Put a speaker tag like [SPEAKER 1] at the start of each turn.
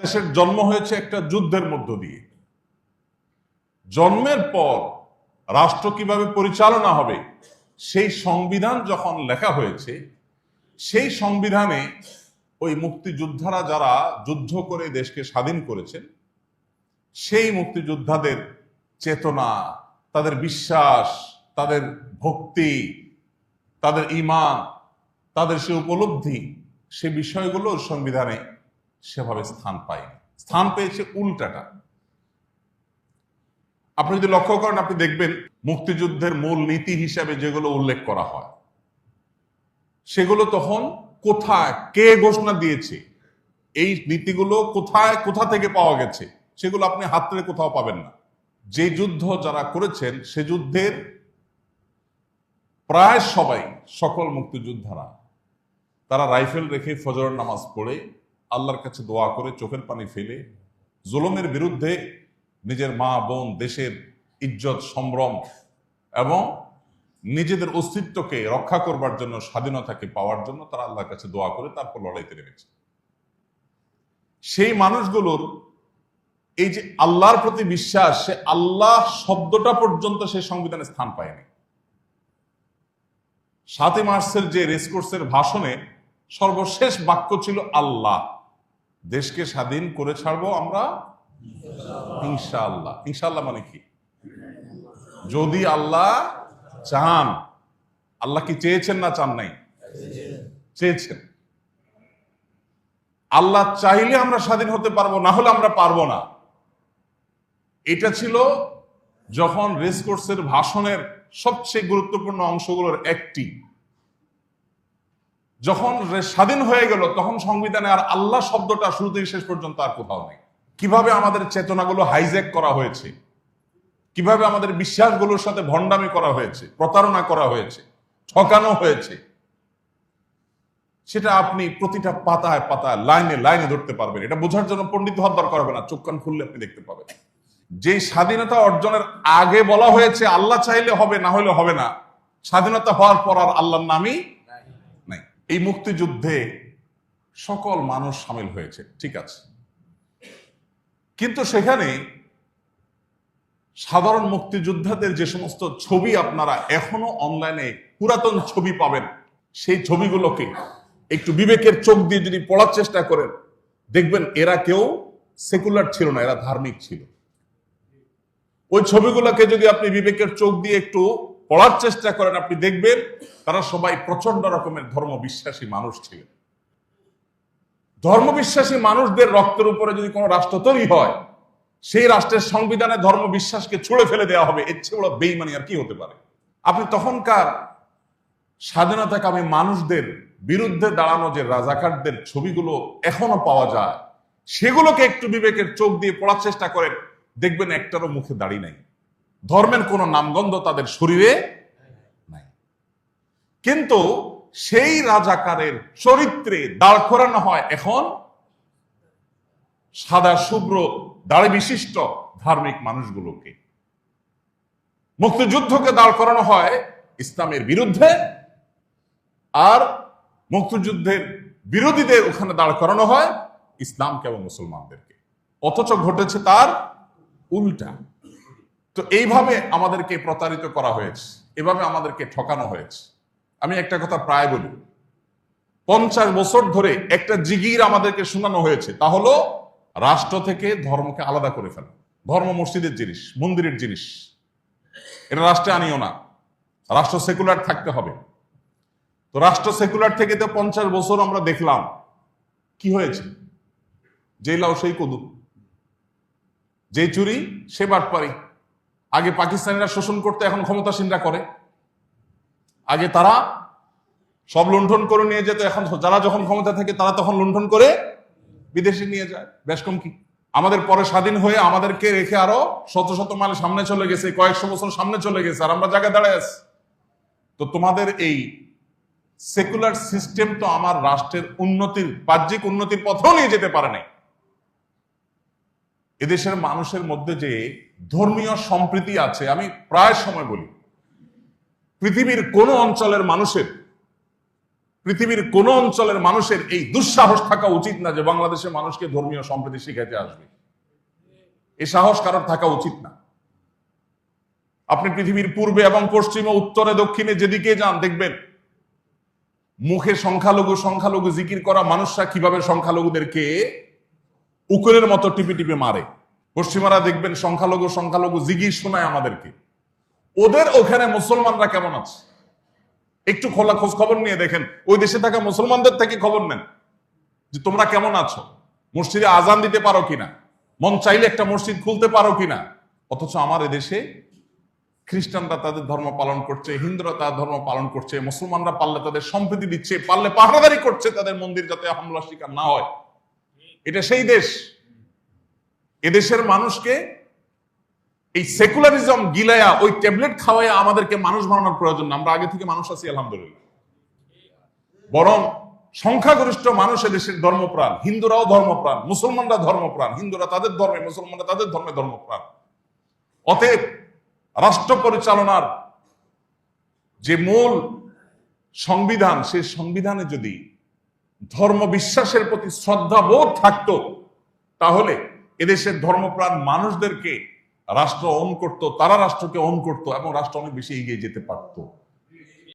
[SPEAKER 1] দেশের জন্ম হয়েছে একটা যুদ্ধের মধ্য দিয়ে। জন্মের পর রাষ্ট্র কীভাবে পরিচালনা হবে, সেই সংবিধান যখন লেখা হয়েছে, সেই সংবিধানে ওই মুক্তিযোদ্ধারা যারা যুদ্ধ করে দেশকে স্বাধীন করেছেন, সেই মুক্তিযোদ্ধাদের চেতনা, তাদের বিশ্বাস, তাদের ভক্তি, তাদের ইমান, তাদের সে উপলব্ধি, সে বিষয়গুলো সংবিধানে সেভাবে স্থান পায়নি। স্থান পেয়েছে উল্টাটা। আপনি যদি লক্ষ্য করেন, আপনি দেখবেন মুক্তিযুদ্ধের মূল নীতি হিসাবে যেগুলো উল্লেখ করা হয়, সেগুলো তখন কোথায়, কে ঘোষণা দিয়েছে, এই নীতিগুলো কোথায়, কোথা থেকে পাওয়া গেছে, সেগুলো আপনি হাতরে কোথাও পাবেন না। যে যুদ্ধ যারা করেছেন, সে যুদ্ধের প্রায় সবাই সকল মুক্তিযোদ্ধারা, তারা রাইফেল রেখে ফজরের নামাজ পড়ে আল্লাহর কাছে দোয়া করে চোখের পানি ফেলে জুলুমের বিরুদ্ধে নিজের মা, বোন, দেশের ইজ্জত, সম্ভ্রম এবং নিজেদের অস্তিত্বকে রক্ষা করবার জন্য, স্বাধীনতাকে পাওয়ার জন্য তারা আল্লাহর কাছে দোয়া করে তারপর লড়াইতে নেমেছে। সেই মানুষগুলোর এই যে আল্লাহর প্রতি বিশ্বাস, সে আল্লাহ শব্দটা পর্যন্ত সেই সংবিধানে স্থান পায়নি। সাতই মার্চের যে রেসকোর্সের ভাষণে সর্বশেষ বাক্য ছিল আল্লাহ। দেশকে স্বাধীন করে ছাড়বো আমরা? ইনশাআল্লাহ। ইনশাআল্লাহ মানে কি? যদি আল্লাহ চান, আল্লাহ কি চেয়েছেন না চান নাই? চেয়েছেন। আল্লাহ চাইলে আমরা স্বাধীন হতে পারব, না হলে আমরা পারব না। এটা ছিল যখন রেসকোর্সের ভাষণের সবচেয়ে গুরুত্বপূর্ণ অংশগুলোর একটি। যখন স্বাধীন হয়ে গেল, তখন সংবিধানে আর আল্লাহ শব্দটা শুরু থেকে শেষ পর্যন্ত আর কোথাও নেই। কীভাবে আমাদের চেতনাগুলো হাইজ্যাক করা হয়েছে? কীভাবে আমাদের বিশ্বাসগুলোর সাথে ভণ্ডামি করা হয়েছে, প্রতারণা করা হয়েছে, ঠকানো হয়েছে? সেটা আপনি প্রতিটা পাতায় পাতায়, লাইনে লাইনে ধরতে পারবেন। এটা বোঝার জন্য পণ্ডিত হওয়ার দরকার হবে না, চোখ কান খুললে আপনি দেখতে পাবেন। যে স্বাধীনতা অর্জনের আগে বলা হয়েছে, আল্লাহ চাইলে হবে, না হলে হবে না। স্বাধীনতা হওয়ার পর আর আল্লাহর নামই এই মুক্তিযুদ্ধে সকল মানুষ সামিল হয়েছে, ঠিক আছে। কিন্তু সেখানে সাধারণ মুক্তিযোদ্ধাদের যে সমস্ত ছবি আপনারা এখনও অনলাইনে পুরাতন ছবি পাবেন, সেই ছবিগুলোকে একটু বিবেকের চোখ দিয়ে যদি পড়ার চেষ্টা করেন, দেখবেন এরা কেউ সেকুলার ছিল না, এরা ধার্মিক ছিল। ওই ছবিগুলোকে যদি আপনি বিবেকের চোখ দিয়ে একটু পড়ার চেষ্টা করেন, আপনি দেখবেন তারা সবাই প্রচণ্ড রকমের ধর্ম বিশ্বাসী মানুষ ছিলেন। ধর্মবিশ্বাসী মানুষদের রক্তের উপরে যদি কোনো রাষ্ট্র তৈরি হয়, সেই রাষ্ট্রের সংবিধানে ধর্ম বিশ্বাসকে ছুড়ে ফেলে দেওয়া হবে, এর চেয়ে বড় বেইমানি আর কি হতে পারে? আপনি তখনকার স্বাধীনতাকামী মানুষদের বিরুদ্ধে দাঁড়ানো যে রাজাকারদের ছবিগুলো এখনও পাওয়া যায়, সেগুলোকে একটু বিবেকের চোখ দিয়ে পড়ার চেষ্টা করেন, দেখবেন একটারও মুখে দাঁড়িয়ে নাই। ধর্মের কোনো নামগন্ধ তাদের শরীরে নাই। কিন্তু সেই রাজাকারের চরিত্রে দাঁড় করানো হয় এখন সাদা শুভ্র দাড়ি বিশিষ্ট ধার্মিক মানুষগুলোকে। মুক্তিযুদ্ধকে দাঁড় করানো হয় ইসলামের বিরুদ্ধে আর মুক্তিযুদ্ধের বিরোধীদের ওখানে দাঁড় করানো হয় ইসলামকে এবং মুসলমানদেরকে। অথচ ঘটেছে তার উল্টা। তো এইভাবে আমাদেরকে প্রতারিত করা হয়েছে। এভাবে আমাদেরকে ঠকানো হয়েছে। আমি একটা কথা প্রায় বলি। পঞ্চাশ বছর ধরে একটা জিগির আমাদেরকে শোনানো হয়েছে। তা হলো, রাষ্ট্র থেকে ধর্মকে আলাদা করে ফেলা। ধর্ম মসজিদের জিনিস, মন্দিরের জিনিস। এটা রাষ্ট্রে আনিও না। রাষ্ট্র সেকুলার থাকতে হবে। তো রাষ্ট্র সেকুলার থেকে তো পঞ্চাশ বছর আমরা দেখলাম। কি হয়েছে? যেই লাও সেই কদু। যে চুরি, সে বাটপারি। আগে পাকিস্তানিরা শোষণ করতে এখন ক্ষমতাসীনরা করে। আগে তারা সব লুণ্ঠন করে নিয়ে যেত, এখন যারা যখন ক্ষমতা থাকে তারা তখন লুণ্ঠন করে বিদেশে নিয়ে যায়। বেশ কম কি? আমাদের পরে স্বাধীন হয়ে আমাদেরকে রেখে আরও শত শত মাইল সামনে চলে গেছে, কয়েকশো বছর সামনে চলে গেছে, আর আমরা জায়গায় দাঁড়ায় আছি। তো তোমাদের এই সেকুলার সিস্টেম তো আমার রাষ্ট্রের উন্নতির, বাহ্যিক উন্নতির পথেও নিয়ে যেতে পারে নাই। এদেশের মানুষের মধ্যে যে ধর্মীয় সম্প্রীতি আছে, আমি প্রায় সময় বলি। পৃথিবীর কোন অঞ্চলের মানুষের, পৃথিবীর কোন অঞ্চলের মানুষের এই দুঃসাহস থাকা উচিত না যে বাংলাদেশের মানুষকে ধর্মীয় সম্প্রীতি শিখাইতে আসবে। এই সাহস কারোর থাকা উচিত না। আপনি পৃথিবীর পূর্বে এবং পশ্চিমে, উত্তরে, দক্ষিণে যেদিকে যান, দেখবেন মুখে সংখ্যালঘু সংখ্যালঘু জিকির করা মানুষরা কীভাবে সংখ্যালঘুদেরকে উকুনের মতো টিপে টিপে মারে। পশ্চিমারা দেখবেন সংখ্যালঘু সংখ্যালঘু জিগির শোনায় আমাদেরকে। ওদের ওখানে মুসলমানরা কেমন আছে? একটু খোলা খোঁজ খবর নিয়ে দেখেন। ওই দেশে থাকা মুসলমানদের থেকে খবর নেন যে তোমরা কেমন আছো? মসজিদে আজান দিতে পারো কিনা? মন চাইলে একটা মসজিদ খুলতে পারো কিনা? অথচ আমার এদেশে খ্রিস্টানরা তাদের ধর্ম পালন করছে, হিন্দুরা তাদের ধর্ম পালন করছে, মুসলমানরা পারলে তাদের সম্প্রীতি দিচ্ছে, পারলে পাহারাদারি করছে তাদের মন্দির যাতে হামলা শিকার না হয়। এটা সেই দেশ। এদেশের মানুষকে এই সেকুলারিজম গিলায়া ওই ট্যাবলেট খাওয়াইয়া আমাদেরকে মানুষ বানানোর প্রয়োজন না। আমরা আগে থেকে মানুষ আছি, আলহামদুলিল্লাহ। বরং সংখ্যাগরিষ্ঠ মানুষ এদেশের ধর্মপ্রাণ। হিন্দুরাও ধর্মপ্রাণ, মুসলমানরা ধর্মপ্রাণ। হিন্দুরা তাদের ধর্মে, মুসলমানরা তাদের ধর্মে ধর্মপ্রাণ। অতএব রাষ্ট্র পরিচালনার যে মূল সংবিধান সেই সংবিধানে যদি ধর্ম বিশ্বাসের প্রতি শ্রদ্ধাবোধ থাকতো, তাহলে এদেশের ধর্মপ্রাণ মানুষদেরকে রাষ্ট্র অন করত, তারা রাষ্ট্রকে অন করত এবং রাষ্ট্র অনেক বেশি এগিয়ে যেতে পারতো।